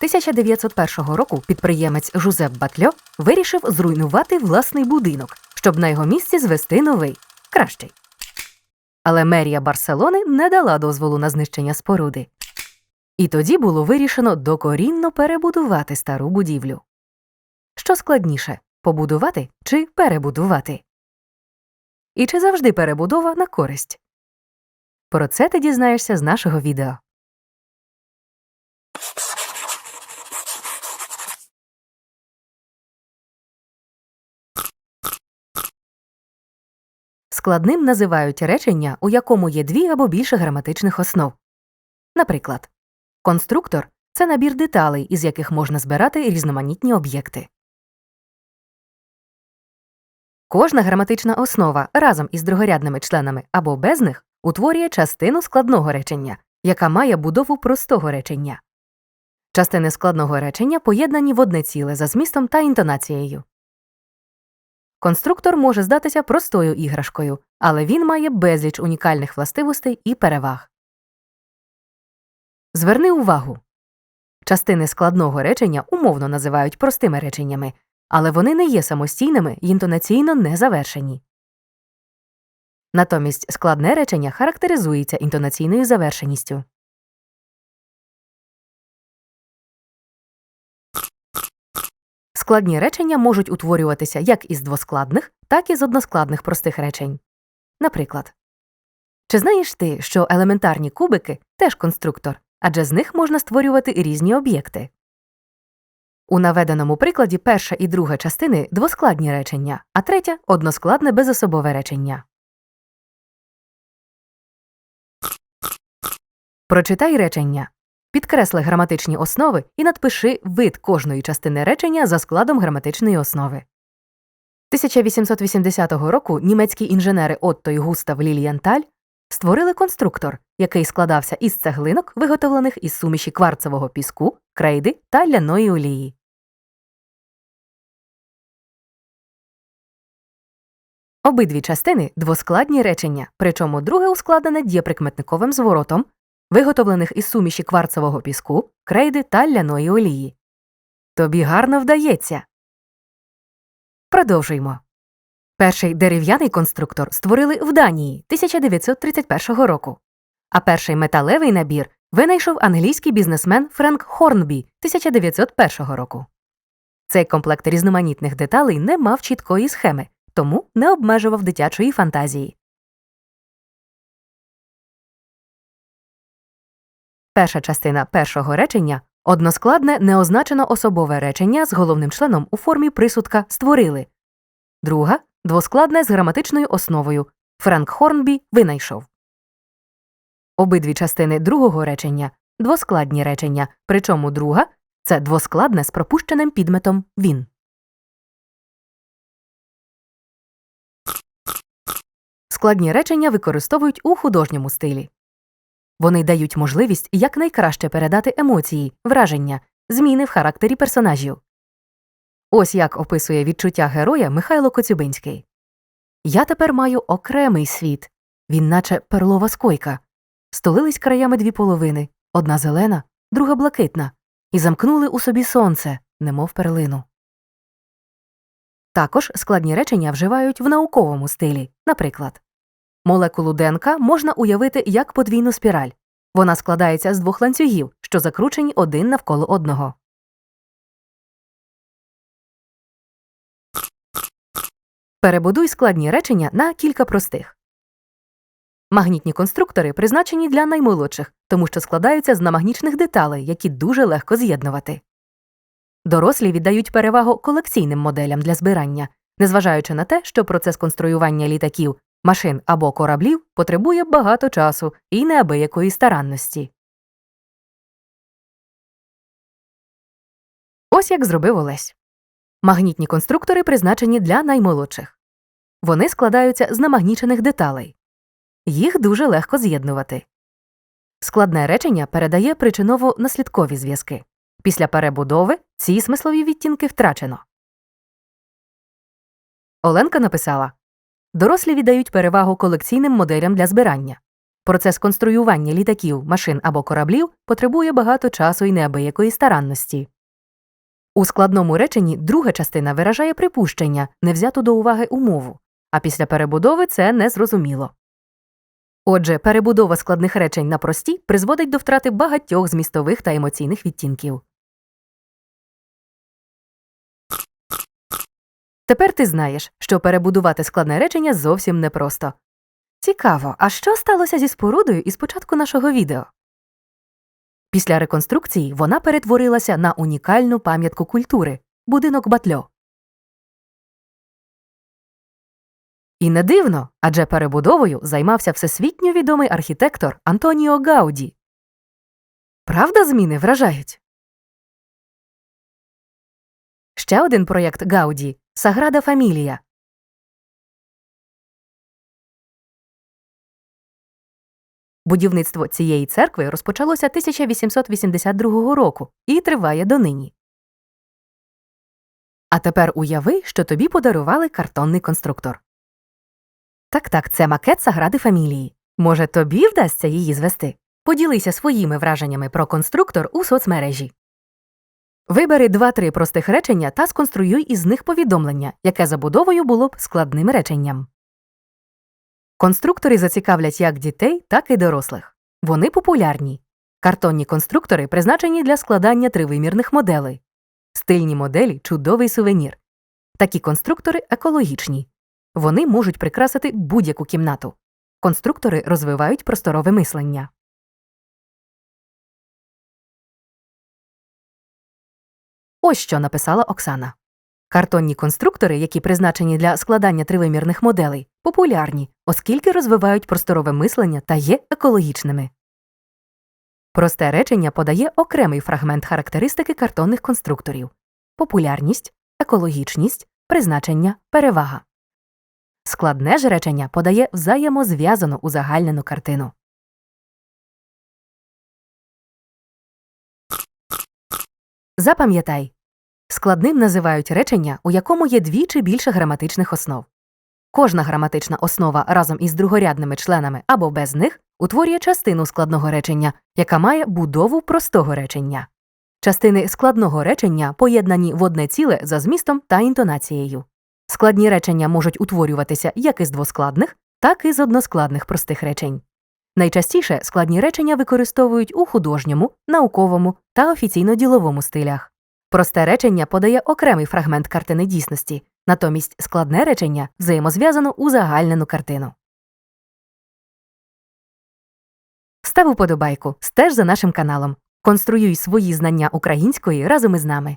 1901 року підприємець Жузеп Батльо вирішив зруйнувати власний будинок, щоб на його місці звести новий, кращий. Але мерія Барселони не дала дозволу на знищення споруди. І тоді було вирішено докорінно перебудувати стару будівлю. Що складніше побудувати чи перебудувати? І чи завжди перебудова на користь? Про це ти дізнаєшся з нашого відео. Складним називають речення, у якому є дві або більше граматичних основ. Наприклад, конструктор це набір деталей, із яких можна збирати різноманітні об'єкти. Кожна граматична основа разом із другорядними членами або без них утворює частину складного речення, яка має будову простого речення. Частини складного речення поєднані в одне ціле за змістом та інтонацією. Конструктор може здатися простою іграшкою, але він має безліч унікальних властивостей і переваг. Зверни увагу. Частини складного речення умовно називають простими реченнями, але вони не є самостійними і інтонаційно не завершені. Натомість складне речення характеризується інтонаційною завершеністю. Складні речення можуть утворюватися як із двоскладних, так і з односкладних простих речень. Наприклад, чи знаєш ти, що елементарні кубики теж конструктор, адже з них можна створювати різні об'єкти? У наведеному прикладі перша і друга частини двоскладні речення, а третя односкладне безособове речення. Прочитай речення. Підкресли граматичні основи і надпиши вид кожної частини речення за складом граматичної основи. 1880 року німецькі інженери Отто і Густав Лілієнталь створили конструктор, який складався із цеглинок, виготовлених із суміші кварцевого піску, крейди та ляної олії. Обидві частини двоскладні речення, причому друге ускладене дієприкметниковим зворотом, виготовлених із суміші кварцевого піску, крейди та ляної олії. Тобі гарно вдається. Продовжуємо. Перший дерев'яний конструктор створили в Данії 1931 року, а перший металевий набір винайшов англійський бізнесмен Френк Хорнбі 1901 року. Цей комплект різноманітних деталей не мав чіткої схеми, тому не обмежував дитячої фантазії. Перша частина першого речення односкладне неозначено особове речення з головним членом у формі присудка створили. Друга двоскладне з граматичною основою Френк Хорнбі винайшов. Обидві частини другого речення двоскладні речення, причому друга це двоскладне з пропущеним підметом він. Складні речення використовують у художньому стилі. Вони дають можливість якнайкраще передати емоції, враження, зміни в характері персонажів. Ось як описує відчуття героя Михайло Коцюбинський. Я тепер маю окремий світ. Він наче перлова скойка. Столились краями дві половини одна зелена, друга блакитна, і замкнули у собі сонце, немов перлину. Також складні речення вживають в науковому стилі. Наприклад, молекулу ДНК можна уявити як подвійну спіраль. Вона складається з двох ланцюгів, що закручені один навколо одного. Перебудуй складні речення на кілька простих. Магнітні конструктори призначені для наймолодших, тому що складаються з намагнічних деталей, які дуже легко з'єднувати. Дорослі віддають перевагу колекційним моделям для збирання, незважаючи на те, що процес конструювання літаків, машин або кораблів потребує багато часу і неабиякої старанності. Ось як зробив Олесь. Магнітні конструктори призначені для наймолодших. Вони складаються з намагнічених деталей. Їх дуже легко з'єднувати. Складне речення передає причиново наслідкові зв'язки. Після перебудови ці смислові відтінки втрачено. Оленка написала Дорослі віддають перевагу колекційним моделям для збирання. Процес конструювання літаків, машин або кораблів потребує багато часу і неабиякої старанності. У складному реченні друга частина виражає припущення, не взяту до уваги умову, а після перебудови це незрозуміло. Отже, перебудова складних речень на прості призводить до втрати багатьох змістових та емоційних відтінків. Тепер ти знаєш, що перебудувати складне речення зовсім непросто. Цікаво, а що сталося зі спорудою із початку нашого відео? Після реконструкції вона перетворилася на унікальну пам'ятку культури будинок Батльо. І не дивно, адже перебудовою займався всесвітньо відомий архітектор Антоніо Гауді. Правда, зміни вражають? Ще один проєкт Гауді Саграда Фамілія. Будівництво цієї церкви розпочалося 1882 року і триває донині. А тепер уяви, що тобі подарували картонний конструктор. Так так, це макет Сагради Фамілії. Може, тобі вдасться її звести? Поділися своїми враженнями про конструктор у соцмережі. Вибери два-три простих речення та сконструюй із них повідомлення, яке забудовою було б складним реченням. Конструктори зацікавлять як дітей, так і дорослих. Вони популярні. Картонні конструктори призначені для складання тривимірних моделей. Стильні моделі чудовий сувенір. Такі конструктори екологічні. Вони можуть прикрасити будь-яку кімнату. Конструктори розвивають просторове мислення. Ось що написала Оксана. Картонні конструктори, які призначені для складання тривимірних моделей, популярні, оскільки розвивають просторове мислення та є екологічними. Просте речення подає окремий фрагмент характеристики картонних конструкторів популярність, екологічність, призначення, перевага. Складне ж речення подає взаємозв'язану узагальнену картину. Запам'ятай складним називають речення, у якому є дві чи більше граматичних основ. Кожна граматична основа разом із другорядними членами або без них утворює частину складного речення, яка має будову простого речення. Частини складного речення поєднані в одне ціле за змістом та інтонацією. Складні речення можуть утворюватися як із двоскладних, так і з односкладних простих речень. Найчастіше складні речення використовують у художньому, науковому та офіційно-діловому стилях. Просте речення подає окремий фрагмент картини дійсності, натомість складне речення взаємозв'язано у загальнену картину. Став уподобайку, стеж за нашим каналом. Конструюй свої знання української разом із нами.